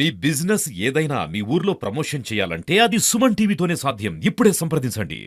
మీ business ఏదైనా మీ ఊర్లో promotion చేయాలంటే అది సుమన్ టీవీతోనే సాధ్యం. ఇప్పుడే సంప్రదించండి.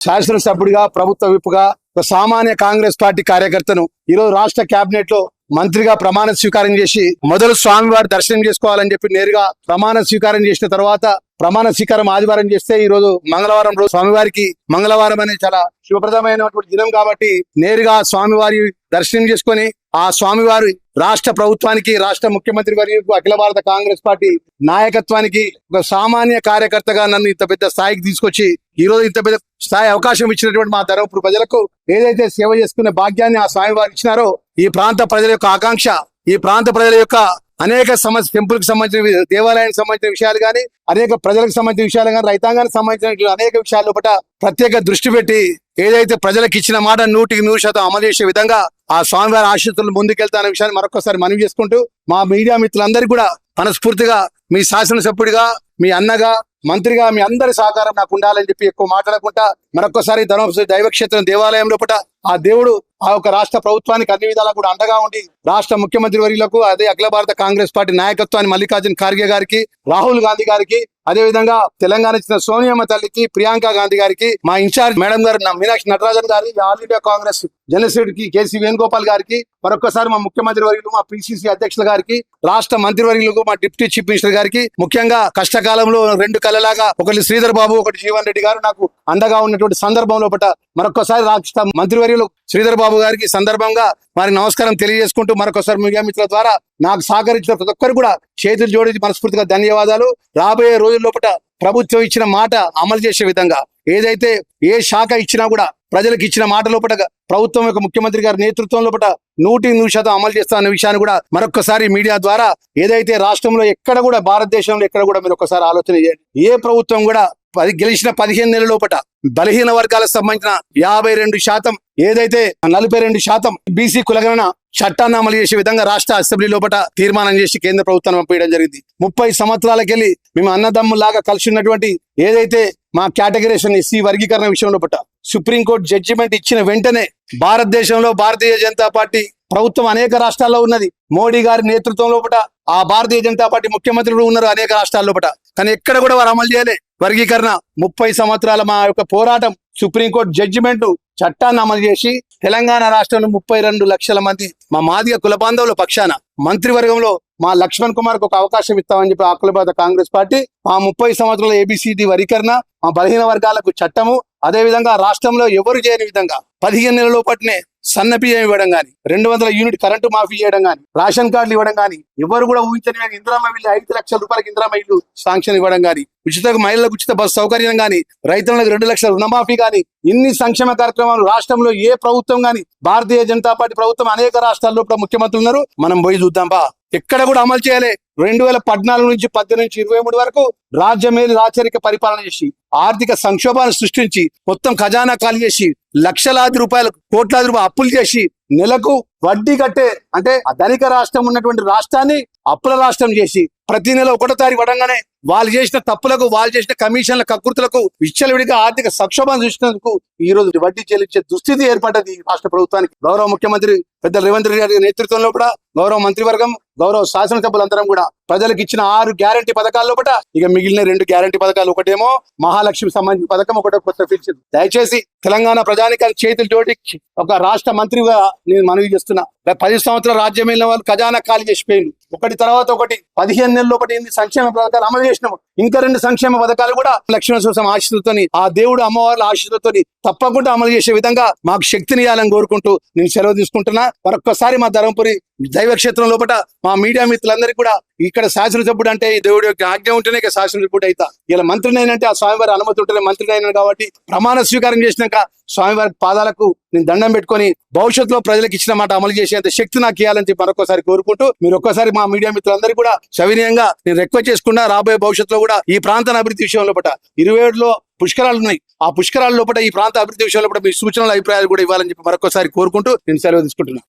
శాసనసభ్యుడిగా ప్రభుత్వ విప్పుగా ఒక సామాన్య కాంగ్రెస్ పార్టీ కార్యకర్తను ఈరోజు రాష్ట్ర కేబినెట్లో మంత్రిగా ప్రమాణ స్వీకారం చేసి మొదలు స్వామివారి దర్శనం చేసుకోవాలని చెప్పి నేరుగా ప్రమాణ స్వీకారం చేసిన తర్వాత ప్రమాణ స్వీకారం ఆదివారం చేస్తే ఈ రోజు మంగళవారం రోజు స్వామివారికి మంగళవారం అనేది చాలా శుభప్రదమైనటువంటి దినం కాబట్టి నేరుగా స్వామివారి దర్శనం చేసుకొని ఆ స్వామివారి రాష్ట్ర ప్రభుత్వానికి రాష్ట్ర ముఖ్యమంత్రి వర్యులకు అఖిల భారత కాంగ్రెస్ పార్టీ నాయకత్వానికి ఒక సామాన్య కార్యకర్తగా నన్ను ఇంత పెద్ద స్థాయికి తీసుకొచ్చి ఈ రోజు ఇంత పెద్ద స్థాయి అవకాశం ఇచ్చినటువంటి మా ధర్మపురి ప్రజలకు ఏదైతే సేవ చేసుకునే భాగ్యాన్ని ఆ స్వామివారు ఇచ్చినారో ఈ ప్రాంత ప్రజల యొక్క ఆకాంక్ష ఈ ప్రాంత ప్రజల యొక్క అనేక సమస్య టెంపుల్కి సంబంధించిన దేవాలయానికి సంబంధించిన విషయాలు కానీ అనేక ప్రజలకు సంబంధించిన విషయాలు కానీ రైతాంగానికి సంబంధించిన అనేక విషయాల లోపల ప్రత్యేక దృష్టి పెట్టి ఏదైతే ప్రజలకు ఇచ్చిన మాట నూటికి నూరు శాతం అమలు చేసే విధంగా ఆ స్వామివారి ఆశీస్సులు ముందుకెళ్తానే విషయాన్ని మరొకసారి మనవి చేసుకుంటూ మా మీడియా మిత్రులందరికీ కూడా మనస్ఫూర్తిగా మీ శాసనసభ్యుడిగా మీ అన్నగా మంత్రిగా మీ అందరి సహకారం నాకు ఉండాలని చెప్పి ఎక్కువ మాట్లాడకుండా మరొకసారి ధర్మపురి దైవక్షేత్రం దేవాలయం లోపల ఆ దేవుడు ఆ యొక్క రాష్ట్ర ప్రభుత్వానికి అన్ని విధాలా కూడా అండగా ఉండి రాష్ట్ర ముఖ్యమంత్రి వర్యులకు అదే అఖిల భారత కాంగ్రెస్ పార్టీ నాయకత్వాన్ని మల్లికార్జున ఖార్గే గారికి రాహుల్ గాంధీ గారికి అదే విధంగా తెలంగాణ ఇచ్చిన సోనియామ్మ తల్లికి ప్రియాంక గాంధీ గారికి మా ఇన్ఛార్జ్ మేడం గారు నా మీనాక్షి నటరాజన్ గారి all India Congress general secretary KC Venugopal గారికి మరొకసారి మా ముఖ్యమంత్రి వర్యులు మా పిసిసి అధ్యక్షుల గారికి రాష్ట్ర మంత్రివర్యులకు మా డిప్యూటీ చీఫ్ మినిస్టర్ గారికి ముఖ్యంగా కష్టకాలంలో రెండు కళలాగా ఒకటి శ్రీధర్ బాబు ఒకటి జీవన్ రెడ్డి గారు నాకు అండగా ఉన్నటువంటి సందర్భంలో పట మరొకసారి రాష్ట్ర మంత్రివర్యులు శ్రీధర్ బాబు గారికి సందర్భంగా వారికి నమస్కారం తెలియజేసుకుంటూ మరొకసారి మీడియా మిత్రుల ద్వారా నాకు సహకరించిన ప్రతి ఒక్కరు కూడా చేతులు జోడించి మనస్ఫూర్తిగా ధన్యవాదాలు. రాబోయే రోజుల లోపల ప్రభుత్వం ఇచ్చిన మాట అమలు చేసే విధంగా ఏదైతే ఏ శాఖ ఇచ్చినా కూడా ప్రజలకు ఇచ్చిన మాట లోపల ప్రభుత్వం యొక్క ముఖ్యమంత్రి గారి నేతృత్వం లోపల నూటి నూరు శాతం అమలు చేస్తామన్న విషయాన్ని కూడా మరొకసారి మీడియా ద్వారా ఏదైతే రాష్ట్రంలో ఎక్కడ కూడా భారతదేశంలో ఎక్కడ కూడా మీరు ఒకసారి ఆలోచన చేయండి. ఏ ప్రభుత్వం కూడా పది గెలిచిన పదిహేను నెలల లోపల బలహీన వర్గాలకు సంబంధించిన యాభై రెండు శాతం ఏదైతే నలభై రెండు శాతం బీసీ కులగణన చట్టాన్ని అమలు చేసే విధంగా రాష్ట్ర అసెంబ్లీ లోపల తీర్మానం చేసి కేంద్ర ప్రభుత్వం పంపించడం జరిగింది. ముప్పై సంవత్సరాలకెళ్ళి మేము అన్నదమ్ములాగా కలిసి ఉన్నటువంటి ఏదైతే మా కేటగిరేషన్ ఎస్సీ వర్గీకరణ విషయంలో పట్ట సుప్రీంకోర్టు జడ్జిమెంట్ ఇచ్చిన వెంటనే భారతదేశంలో భారతీయ జనతా పార్టీ ప్రభుత్వం అనేక రాష్ట్రాల్లో ఉన్నది. మోడీ గారి నేతృత్వంలో పట ఆ భారతీయ జనతా పార్టీ ముఖ్యమంత్రులు ఉన్నారు అనేక రాష్ట్రాల్లో పట కానీ ఎక్కడ కూడా వారు అమలు చేయలే. వర్గీకరణ ముప్పై సంవత్సరాల మా యొక్క పోరాటం సుప్రీంకోర్టు జడ్జిమెంట్ చట్టాన్ని అమలు చేసి తెలంగాణ రాష్ట్రంలో ముప్పై రెండు లక్షల మంది మా మాదిగ కుల బాంధవుల పక్షాన మంత్రివర్గంలో మా లక్ష్మణ్ కుమార్కు ఒక అవకాశం ఇస్తామని చెప్పి అఖిలబాద కాంగ్రెస్ పార్టీ ఆ ముప్పై సంవత్సరాల ఏబిసిడి వరికరణ మా బలహీన వర్గాలకు చట్టము అదే విధంగా రాష్ట్రంలో ఎవరు చేయని విధంగా పదిహేను నెలల పట్టినే సన్న బియ్యం ఇవ్వడం గాని రెండు వందల యూనిట్ కరెంటు మాఫీ చేయడం గాని రేషన్ కార్డులు ఇవ్వడం గాని ఎవరు కూడా ఊహించని ఇందిరామ ఇల్లు ఐదు లక్షల రూపాయలకి ఇందిరామ ఇల్లు శాంక్షన్ ఇవ్వడం కానీ ఉచిత మహిళలకు ఉచిత బస్సు సౌకర్యం కానీ రైతులకు రెండు లక్షల రుణమాఫీ గాని ఇన్ని సంక్షేమ కార్యక్రమాలు రాష్ట్రంలో ఏ ప్రభుత్వం గాని భారతీయ జనతా పార్టీ ప్రభుత్వం అనేక రాష్ట్రాల్లో ఇప్పుడు ముఖ్యమంత్రులు ఉన్నారు. మనం పోయి చూద్దాం బా. ఎక్కడ కూడా అమలు చేయలే. రెండు వేల పద్నాలుగు నుంచి పద్దెనిమిది నుంచి ఇరవై మూడు వరకు రాజ్యమేలి రాచరిక పరిపాలన చేసి ఆర్థిక సంక్షోభాన్ని సృష్టించి మొత్తం ఖజానా ఖాళీ చేసి లక్షలాది రూపాయలు కోట్లాది రూపాయలు అప్పులు చేసి నెలకు వడ్డీ కట్టే అంటే ధనిక రాష్ట్రం ఉన్నటువంటి రాష్ట్రాన్ని అప్పుల రాష్ట్రం చేసి ప్రతి నెల ఒకటో తారీఖు పడంగానే వాళ్ళు చేసిన తప్పులకు వాళ్ళు చేసిన కమిషన్ల కకృతులకు విచ్చలవిడిగా ఆర్థిక సంక్షోభం చూసినందుకు ఈ రోజు వడ్డీ చెల్లించే దుస్థితి ఏర్పడ్డది ఈ రాష్ట్ర ప్రభుత్వానికి. గౌరవ ముఖ్యమంత్రి పెద్ద రేవంత్ రెడ్డి గారి నేతృత్వంలో కూడా గౌరవ మంత్రివర్గం గౌరవ శాసనసభ్యులందరం కూడా ప్రజలకు ఇచ్చిన ఆరు గ్యారంటీ పథకాల లోపల ఇక మిగిలిన రెండు గ్యారంటీ పథకాలు ఒకటేమో మహాలక్ష్మి సంబంధించిన పథకం ఒకటో కొత్త పిలిచింది దయచేసి తెలంగాణ ప్రజానికాన్ని చేతులు జోడి ఒక రాష్ట్ర మంత్రిగా నేను మనవి చేస్తున్నా. పది సంవత్సరాల రాజ్యం వెళ్ళిన వాళ్ళు ఖజానా ఖాళీ చేసిపోయింది ఒకటి తర్వాత ఒకటి పదిహేను నెలలు ఒకటి ఎనిమిది సంక్షేమ పథకాలు అమలు చేసినాము. ఇంకా రెండు సంక్షేమ పథకాలు కూడా లక్ష్మణ సుసం ఆశీస్సులతోని ఆ దేవుడు అమ్మవార్ల ఆశీస్సులతోని తప్పకుండా అమలు చేసే విధంగా మాకు శక్తిని ఇవ్వాలని కోరుకుంటూ నేను సెలవు తీసుకుంటున్నా. మరొక్కసారి మా ధర్మపురి దైవక్షేత్రం లోపల మా మీడియా మిత్రులందరికీ కూడా ఇక్కడ శాసనసభ్యుడు అంటే దేవుడి యొక్క ఆజ్ఞ ఉంటేనే శాసనసభ్యుడు అవుతా ఇలా మంత్రినైనంటే ఆ స్వామివారి అనుమతి ఉంటేనే మంత్రినైనా కాబట్టి ప్రమాణ స్వీకారం చేసినాక స్వామివారి పాదాలకు నేను దండం పెట్టుకొని భవిష్యత్తులో ప్రజలకు ఇచ్చిన మాట అమలు చేసేంత శక్తి నాకు ఇవ్వాలని చెప్పి మరొకసారి కోరుకుంటూ మీరు ఒక్కసారి మా మీడియా మిత్రులందరూ కూడా సవినయంగా నేను రిక్వెస్ట్ చేసుకున్నా రాబోయే భవిష్యత్తులో కూడా ఈ ప్రాంతాన్ని అభివృద్ధి విషయంలో పట ఇరవై ఏడులో పుష్కరాలు ఉన్నాయి. ఆ పుష్కరాల లోపల ఈ ప్రాంత అభివృద్ధి విషయంలో కూడా మీ సూచనల అభిప్రాయాలు కూడా ఇవ్వాలని చెప్పి మరొకసారి కోరుకుంటూ నేను సెలవు తీసుకుంటున్నాను